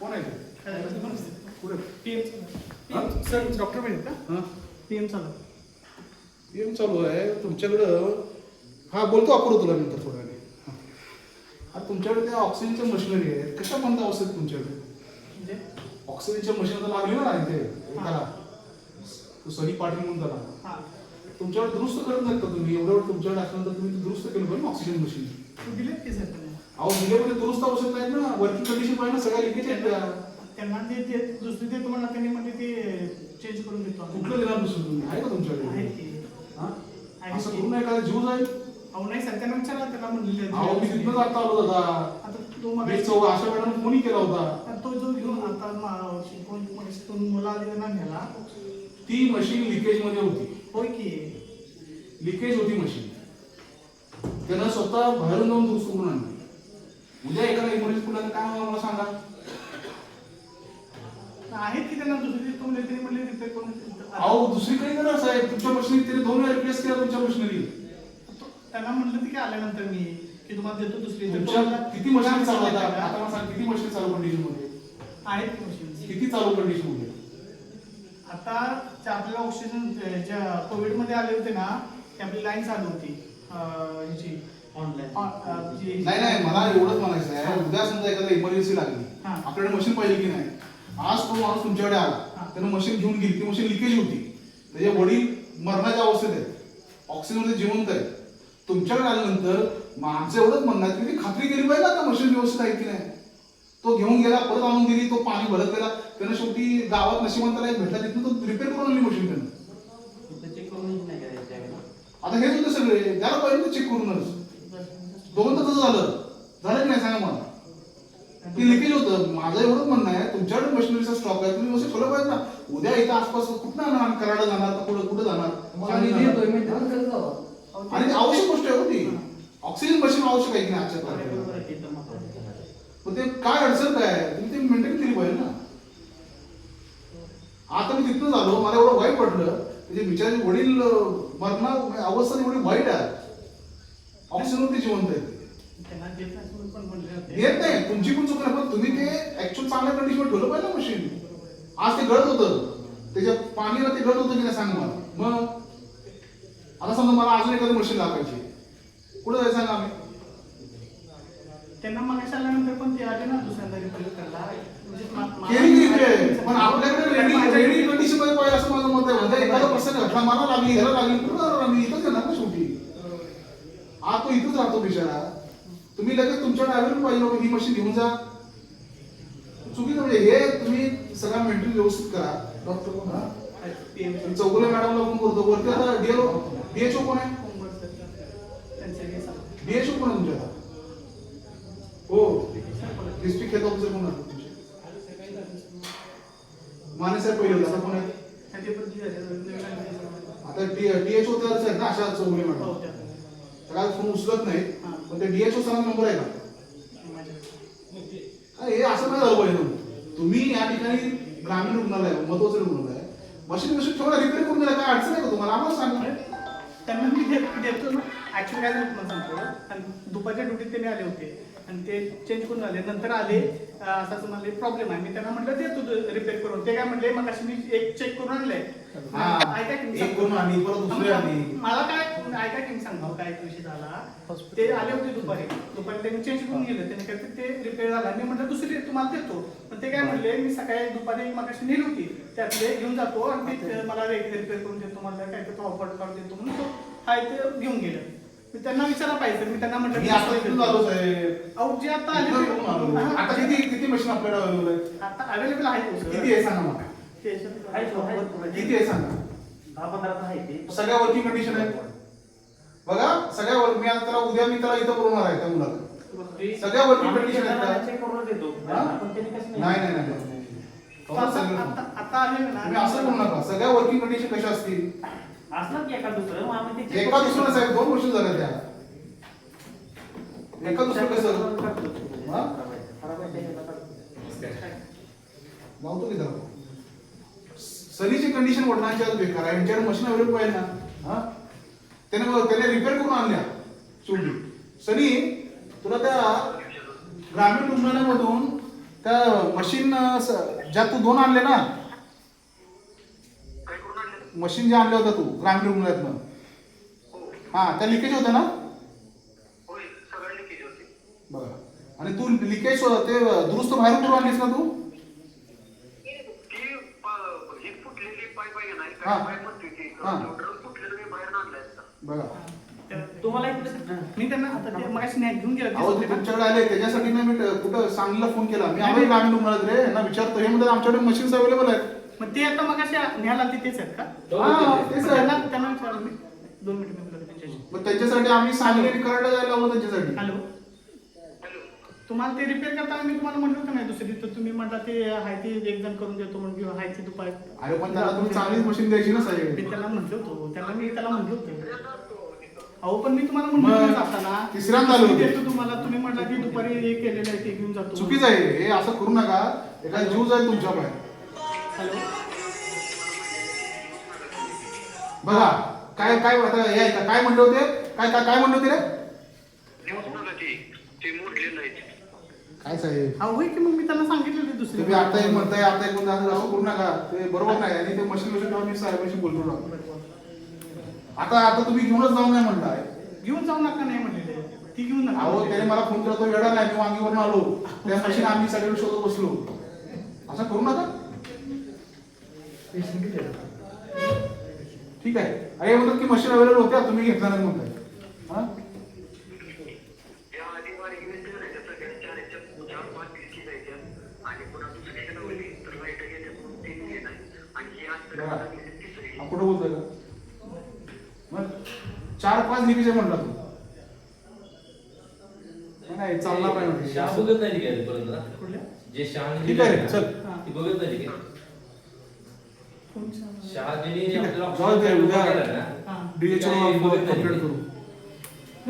कोण आहे ते? कुठे? पीएम सर डॉक्टर का? हां. पीएम चालू पीएम चालू आहे. तुमच्याकडं हा बोलतो आपण तुला नंतर थोड्या वेळाने. हां. आता तुमच्याकडे त्या ऑक्सिजनच्या मशिनरी आहेत. कशा बंद अवस्थेत तुमच्याकडे? म्हणजे? ऑक्सिजनच्या मशीन तर लागली ना ते. त्याला तो सनी पाटील म्हणून त्याला हां. तुमच्याकडे दुरुस्त करत नाहीत का तुम्ही? एवढं वेळ तुमच्याकडे असल्यानंतर तुम्ही ते दुरुस्त केलं पाहिजे ना ऑक्सिजन मशीन तू दिले की सर? अहो दिल्यामध्ये दुरुस्त अवस्थेत नाहीत ना वर्किंग कंडिशन पाहिजे ना सगळ्या लिकेज आहेत त्या. त्यांना ते ते दुसरी ते तुम्हाला त्यांनी म्हणजे ते चेंज करून देतो आम्ही. कुठलं देणार दुसरं तुम्ही आहे का आहे तुमच्याकडे की. हा? आहे असं की. करून एखादा जीव जाईल अहो नाही सर त्यांना विचारा त्याला म्हणलेले अहो मी तिथनं जाता आलो दादा आता तो मग मी चौ मॅडम फोनही केला होता. तो जो घेऊन आता मा- शिकवून शिकवून मुला ना न्याला ती मशीन लिकेजमध्ये होती. होय की. लिकेज होती मशीन त्यानं स्वतः बाहेरून जाऊन दुरुस्त करून आणली. उद्या एखादा इमर्जन्सी कुठला काय होणार मला सांगा. आहेत की त्यांना दुसरी म्हणले तरी म्हणले रिपेअर करून अहो दुसरीकडे ना साहेब. तुमच्या मशिनरी त्याने दोन वेळा रिप्लेस केला तुमच्या मशिनरी तो- त्यांना म्हणलं की आल्यानंतर मी की तुम्हाला देतो दुसरी. किती मशीन चालू आता? आता मला सांग किती मशीन चालू कंडिशनमध्ये? आहेत की machines? किती चालू कंडिशनमध्ये? आता जे आपल्याला ऑक्सिजन ज्या कोविडमध्ये आले होते ना ती आपली लाईन चालू होती. ह्याची. जी- नाही नाही मला एवढंच म्हणायचं आहे. उद्या समजा एखादा इमर्जन्सी लागली. हा. आपल्याकडे मशीन पाहिजे की नाही? आज तो माणूस तुमच्याकडे आला. हा. त्यानं मशीन घेऊन गेली. ती मशीन लिकेज होती. त्याचे वडील मरणाच्या अवस्थेत आहेत. ऑक्सिजनमध्ये जिवंत आहेत. तुमच्याकडे आल्यानंतर माणसं एवढंच म्हणणार की ती खात्री केली पाहिजे ना आता मशीन व्यवस्थित आहे की नाही? तो घेऊन गेला परत आणून दिली तो पाणी भरत गेला. त्यानं शेवटी गावात नशिबंताला एक भेटला. तिथून तो रिपेअर करून आणली मशीन त्यानं. आता हेच होते सगळे. त्याला पाहिजे चेक करूनच. दोन तसं झालं. झालं की नाही सांगा मला? ते लिकेज होतं. माझं एवढंच म्हणणं आहे तुमच्याकडे मशिनरीचा स्टॉक आहे तुम्ही असं ठेवलं पाहिजे ना उद्या इथं आसपास कुठं जाणार कराडा जाणार तर कुठं कुठं जाणार? आणि ती आवश्यक गोष्ट आहे होती ऑक्सिजन मशीन आवश्यक आहे की नाही आजच्या तारखेला पण ते काय अडचण काय आहे? तुम्ही ते मेंटेन केली पाहिजे ना. आता मी तिथनं झालो मला एवढं वाईट वाटलं. त्याचे बिचारे वडील अं, मरणा अवस्था एवढी वाईट आहे. ऑक्सिजन ते जिवंत होते. येत नाही. तुमची पण चूक पण तुम्ही ते ऍक्च्युअल चांगल्या कंडिशन ठेवलं पाहिजे मशीन आज ते गळत होतं. त्याच्या पाणीला ते गळत होतं की नाही सांग मला मग आता समजा मला अजून एखादी मशीन लागायची कुठं जायचं सांगा आम्ही? त्यांना मागायला आल्यानंतर पण ते आले ना दुसऱ्यांदा रिपेअर करायला. म्हणजे पण आपल्याकडे रेडी रेडी कंडिशनमध्ये पाहिजे असं माझं मत आहे. म्हणजे एखादा प्रसंग घटना मला लागली ह्याला लागली कुठं जाणार आम्ही इथंच येणार ना शेवटी हा तो इथंच राहतो बिचारा. तुम्ही लगेच तुमच्याकडे अवेलेबल पाहिजे ही मशीन घेऊन जा. चुकीचं म्हणजे हे तुम्ही सगळा मेंटेन व्यवस्थित करा. डॉक्टर कोण हा? चौगुले मॅडमला फोन करतो. वरती आता डीएलओ डीएचओ कोण आहे? हे. डीएचओ कोण आहे तुमच्या? हो. डिस्ट्रिक्ट हेल्थ ऑफिसर कोण आहे तुमचे? माने साहेब पहिले होते, आता कोण आहे. आता डीएचओ आहेत ना अशा चौगुले हो, मॅडम त्याला फोन उचलत नाही हा. पण ते डीएचओ सरांचा नंबर आहे का अरे हे असं नाही झालं पाहिजे तुम्ही या ठिकाणी ग्रामीण रुग्णालय महत्वाचं रुग्णालय आहे. मशीन मशीन ठेवला रिपेअर करून दिला काय अडचण आहे का तुम्हाला? आम्हाला सांगा. त्यांना मी देतो ना. ऍक्च्युअली काय झालं तुम्हाला सांगतो. दुपारच्या ड्युटीत त्यांनी आले होते. आणि ते चेंज करून आले. नंतर आले असं असं मला प्रॉब्लेम आहे. मी त्यांना म्हटलं देतो रिपेअर करून. ते काय म्हणले मग मी एक चेक करून आणलंय. हा. ऐका की मी एक सांगतो. करून आणि परत दुसरे आणि. मला काय ऐका की मी सांगतो काय एक विषय झाला. ते आले होते दुपारी. दुपारी त्यांनी चेंज करून गेलं त्यांनी काय ते रिपेअर झाला. मी म्हटलं दुसरी तुम्हाला देतो. पण ते काय म्हणले मी सकाळी दुपारी मागाशी नेली होती. त्यातले घेऊन जातो आणि ते मला रिपेअर करून देतो. मला काय तर ऑफर काढून देतो. म्हणून तो हाय ते घेऊन गेलं. त्यांना विचारा पाहिजे मी त्यांना म्हटलं मी की आता इथून आलो साहेब? अहो जे आता इथनं आले? आता किती किती मशीन आपल्याकडे अवेलेबल आहे आता अवेलेबल आहे तो, sir. किती आहे सांगा मला? ते- किती आहे सांगा? दहा पंधरा तर आहे ते सगळ्या वर्किंग कंडिशन आहे बघा सगळ्या वर्क मी आता त्याला उद्या मी त्याला इथं बोलवणार आहे त्या मुलाला. सगळ्या वर्किंग कंडिशन आहेत का? चेक करून देतो. हा? पण त्यांनी कसं नाही नाही नाही, नाही आता अहो, सगळं- आता- आता आले ना. तुम्ही असं म्हणू नका. सगळ्या वर्किंग कंडिशन कशा असतील? की एका दुसरं? मग आम्ही ते check एका करून दुसरं साहेब दोन वर्ष झाल्या त्या. एका दुसरं कसं. हा? लावतो की त्याला सनीची कंडिशन वडिलांची आज बेकार आहे. यांच्याकडे मशीन अवेलेबल पाहिजे ना. हा? त्याने त्याने रिपेअर करून आणल्या शेवटी सनी तुला त्या ग्रामीण रुग्णालयामधून त्या मशीन ज्या तू दोन आणले ना मशीन जे आणलं होतं तू ग्रामीण रुग्णालयातनं. हो हा त्या लिकेज होत्या ना? होय सगळं लिकेज होते. बघा आणि तू लिकेज ते दुरुस्त बाहेरून करून आणलीस ना तू? ती प- ही फुटलेली पाईप आहे ना ही. हा. काय पाईप म्हणते ती. हा. ड्रम फुटलेलं मी बाहेर आणलाय बघा तुम्हाला एक प्रश्न- मी त्यांना आता ते मगाशी न्याय घेऊन गेलो अहो ते दिसत होते ना. तुमच्याकडे आले त्याच्यासाठी ना मी ट- कुठं सांगलीला फोन केला. मी आम्ही ग्रामीण रुग्णालयात रे यांना विचारतो हे म्हणतात आमच्याकडे मशीन्स अवेलेबल आहेत. ते आता मगाशी न्यायला आलते तेच आहेत का? हा तेच आहे त्यांना त्यांना विचारलं मी. दोन मिनिट मी बोलतो त्यांच्याशी. मग त्याच्यासाठी आम्ही सांगली आणि कराडला जायला लावलं त्यांच्यासाठी. हॅलो. हॅलो तुम्हाला ते रिपेअर करताना मी तुम्हाला म्हटलं होतं नाही दुसरी? तर तुम्ही म्हटला ते आहे ते एक जण करून देतो म्हणून किंवा आहे ते दुपारी. अरे पण त्याला तुम्ही चांगलीच मशीन द्यायची ना मी साहेब त्याला म्हटलं होतो. त्याला मी त्याला म्हटलं होतं. अहो पण मी तुम्हाला म्हटलं मग होतं जाताना. तिसऱ्यांदा आलो मी होतो. देतो तुम्हाला. तुम्ही म्हटला की दुपारी हे केलेलं आहे ते घेऊन जातो चुकीचं आहे. हे असं करू नका. एखादा जीव जाईल तुमच्या बाहेर बघा काय काय आता हे आहे का काय म्हणले होते? काय काय काय म्हणले होते रे? ती ते काय साहेब? हा होय की मग मी त्यांना सांगितलं होते दुसरी तुम्ही आता एक म्हणताय आता एक म्हणताय असं असं करू नका. ते बरोबर नाही. आणि ते मशीन मशीन ठेवून मी साहेबांशी बोलतो ना आता आता तुम्ही घेऊनच जाऊ नाही म्हणताय. घेऊन जाऊ नका नाही म्हणलेले. ती घेऊन नका. अहो त्याने मला फोन केला तो वेळा नाही. मी वांगीवरून आलो. त्या मशीन आम्ही सगळे शोधत बसलो. असं करू नका. ठीक आहे. अरे हे म्हणतात की मशीन अवेलेबल होत्या तुम्ही घेतला नाही म्हणताय हा? ही हा, कुठं बोलतोय का? मग चार पाच लिपीचे म्हणला तू. नाही, चालणार नाही. शहा बघत नाही? कुठल्या? जे शहा ठीक आहे चल. हा. ती बघत नाही काय कोणच्या? शहा ठीक आहे. जाऊ दे, उद्या ना हा. DHO ला काही बघत नाही कंप्लेंट ते. करू